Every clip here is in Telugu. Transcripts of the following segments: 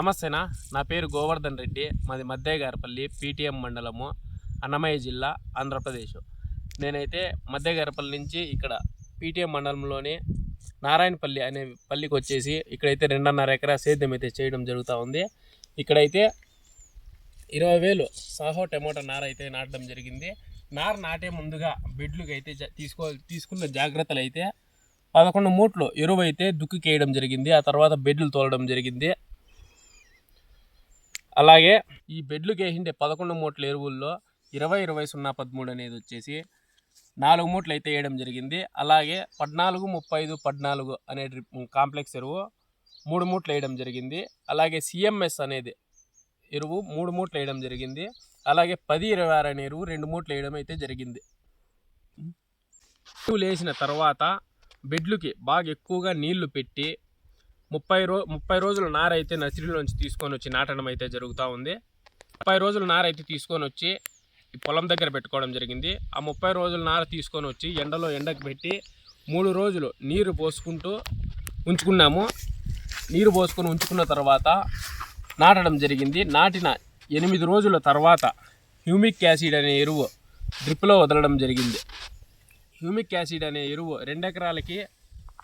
నమస్తేనా నా పేరు గోవర్ధన్ రెడ్డి మాది మధ్యగారపల్లి పీటీఎం మండలము అన్నమయ్య జిల్లా ఆంధ్రప్రదేశ్. నేనైతే మధ్యగారపల్లి నుంచి ఇక్కడ పీటీఎం మండలంలోని నారాయణపల్లి అనే పల్లికి వచ్చేసి ఇక్కడైతే రెండున్నర ఎకరా సేద్యం అయితే చేయడం జరుగుతూ ఉంది. ఇక్కడైతే ఇరవై వేలు సాహో టమోటా నార అయితే నాటడం జరిగింది. నార నాటే ముందుగా బెడ్లకు అయితే జా- తీసుకో తీసుకున్న జాగ్రత్తలు అయితే పదకొండు మూట్లు ఎరువు అయితే దుక్కికేయడం జరిగింది. ఆ తర్వాత బెడ్లు తోలడం జరిగింది. అలాగే ఈ బెడ్లు వేసిండే పదకొండు మూటల ఎరువుల్లో ఇరవై ఇరవై సున్నా పదమూడు అనేది వచ్చేసి నాలుగు మూట్లు అయితే వేయడం జరిగింది. అలాగే పద్నాలుగు ముప్పై ఐదు పద్నాలుగు అనే కాంప్లెక్స్ ఎరువు మూడు మూట్లు వేయడం జరిగింది. అలాగే సిఎంఎస్ అనేది ఎరువు మూడు మూట్లు వేయడం జరిగింది. అలాగే పది ఇరవై ఆరు అనే ఎరువు రెండు మూట్లు వేయడం అయితే జరిగింది. ఎరువులు వేసిన తర్వాత బెడ్లుకి బాగా ఎక్కువగా నీళ్ళు పెట్టి ముప్పై రో ముప్పై రోజుల నార అయితే నర్సరీలోంచి తీసుకొని వచ్చి నాటడం అయితే జరుగుతూ ఉంది. ముప్పై రోజుల నార అయితే తీసుకొని వచ్చి ఈ పొలం దగ్గర పెట్టుకోవడం జరిగింది. ఆ ముప్పై రోజుల నార తీసుకొని వచ్చి ఎండలో ఎండకు పెట్టి మూడు రోజులు నీరు పోసుకుంటూ ఉంచుకున్నాము. నీరు పోసుకొని ఉంచుకున్న తర్వాత నాటడం జరిగింది. నాటిన ఎనిమిది రోజుల తర్వాత హ్యూమిక్ యాసిడ్ అనే ఎరువు డ్రిప్లో వదలడం జరిగింది. హ్యూమిక్ యాసిడ్ అనే ఎరువు రెండు ఎకరాలకి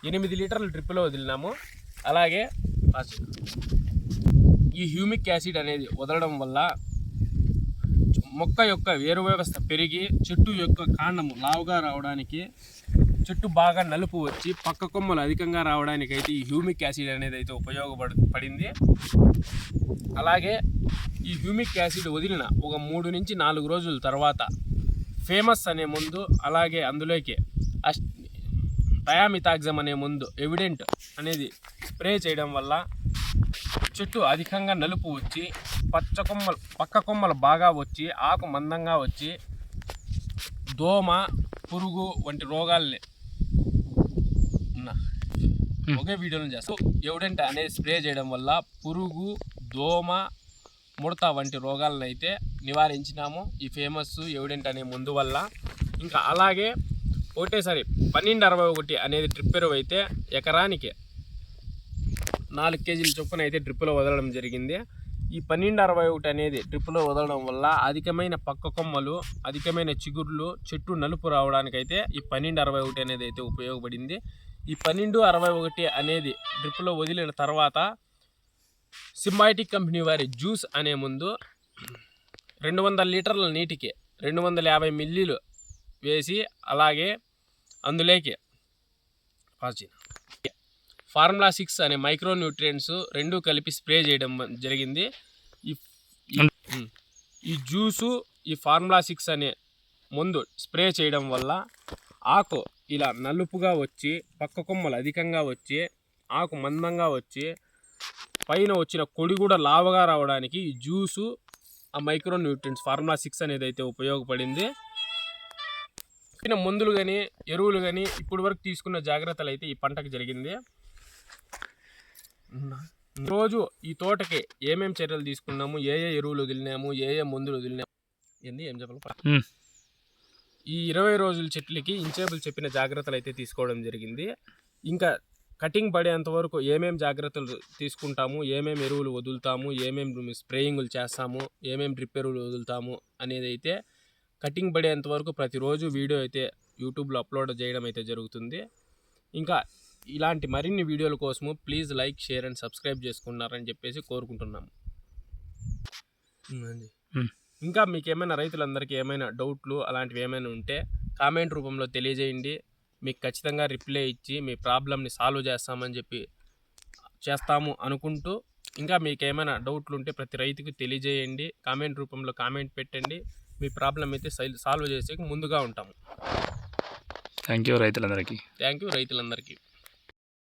ఎనిమిది లీటర్ల డ్రిప్లో వదిలినాము. అలాగే ఈ హ్యూమిక్ యాసిడ్ అనేది వదలడం వల్ల మొక్క యొక్క వేరు వ్యవస్థ పెరిగి చెట్టు యొక్క కాండము లావుగా రావడానికి చెట్టు బాగా నలుపు వచ్చి పక్క కొమ్మలు అధికంగా రావడానికి అయితే ఈ హ్యూమిక్ యాసిడ్ అనేది అయితే ఉపయోగపడు పడింది. అలాగే ఈ హ్యూమిక్ యాసిడ్ వదిలిన ఒక మూడు నుంచి నాలుగు రోజుల తర్వాత ఫేమస్ అనే ముందు అలాగే అందులోకి అష్ థయామితాగ్జమ్ అనే ముందు ఎవిడెంట్ అనేది స్ప్రే చేయడం వల్ల చెట్టు అధికంగా నలుపు వచ్చి పచ్చ కొమ్మలు పక్క కొమ్మలు బాగా వచ్చి ఆకు మందంగా వచ్చి దోమ పురుగు వంటి రోగాల్ని ఒకే వీడియోలో చేస్తాం. ఎవిడెంట్ అనేది స్ప్రే చేయడం వల్ల పురుగు దోమ ముడత వంటి రోగాలను అయితే నివారించినాము. ఈ ఫేమస్ ఎవిడెంట్ అనే ముందు వల్ల. ఇంకా అలాగే ఒకటేసారి పన్నెండు అరవై ఒకటి అనేది డ్రిప్ ఎరువు అయితే ఎకరానికి నాలుగు కేజీల చొప్పున అయితే డ్రిప్లో వదలడం జరిగింది. ఈ పన్నెండు అరవై ఒకటి అనేది డ్రిప్లో వదలడం వల్ల అధికమైన పక్క కొమ్మలు అధికమైన చిగుర్లు చెట్టు నలుపు రావడానికైతే ఈ పన్నెండు అరవై ఒకటి అనేది అయితే ఉపయోగపడింది. ఈ పన్నెండు అరవై ఒకటి అనేది డ్రిప్లో వదిలిన తర్వాత సింబాయిటిక్ కంపెనీ వారి జ్యూస్ అనే ముందు రెండు వందల లీటర్ల నీటికి రెండు వందల యాభై మిల్లీలు వేసి అలాగే అందులోకి పాచి ఫార్ములా సిక్స్ అనే మైక్రో న్యూట్రియంట్స్ రెండు కలిపి స్ప్రే చేయడం జరిగింది. ఈ ఈ- జ్యూసు ఈ ఫార్ములా సిక్స్ అనే ముందు స్ప్రే చేయడం వల్ల ఆకు ఇలా నలుపుగా వచ్చి పక్క కొమ్మలు అధికంగా వచ్చి ఆకు మందంగా వచ్చి పైన వచ్చిన కొడి కూడా లావగా రావడానికి ఈ జ్యూసు ఆ మైక్రో న్యూట్రియంట్స్ ఫార్ములా సిక్స్ అనేది అయితే ఉపయోగపడింది. మందులు కానీ ఎరువులు కానీ ఇప్పటి వరకు తీసుకున్న జాగ్రత్తలు అయితే ఈ పంటకు జరిగింది. రోజు ఈ తోటకి ఏమేం చర్యలు తీసుకున్నాము ఏ ఏ ఎరువులు వదిలినాము ఏ ఏ మందులు వదిలినాము ఏంది ఏం చెప్పాలి. ఈ ఇరవై రోజుల చెట్లకి ఇంచేబుల్ చెప్పిన జాగ్రత్తలు అయితే తీసుకోవడం జరిగింది. ఇంకా కటింగ్ పడేంత వరకు ఏమేం జాగ్రత్తలు తీసుకుంటాము ఏమేం ఎరువులు వదులుతాము ఏమేం స్ప్రేయింగ్లు చేస్తాము ఏమేం డ్రిప్ ఎరువులు వదులుతాము అనేది అయితే కటింగ్ పడేంత వరకు ప్రతిరోజు వీడియో అయితే యూట్యూబ్లో అప్లోడ్ చేయడం అయితే జరుగుతుంది. ఇంకా ఇలాంటి మరిన్ని వీడియోల కోసము please like share and subscribe చేసుకున్నారని చెప్పేసి కోరుకుంటున్నాము. ఇంకా మీకు ఏమైనా రైతులందరికీ ఏమైనా డౌట్లు అలాంటివి ఏమైనా ఉంటే కామెంట్ రూపంలో తెలియజేయండి. మీకు ఖచ్చితంగా రిప్లై ఇచ్చి మీ ప్రాబ్లమ్ని సాల్వ్ చేస్తామని చెప్పి చేస్తాము అనుకుంటూ ఇంకా మీకు ఏమైనా డౌట్లు ఉంటే ప్రతి రైతుకు తెలియజేయండి. కామెంట్ రూపంలో కామెంట్ పెట్టండి. మీ ప్రాబ్లం అయితే సాల్వ్ చేసే ముందుగా ఉంటాము. థ్యాంక్ యూ రైతులందరికీ. థ్యాంక్ యూ రైతులందరికీ.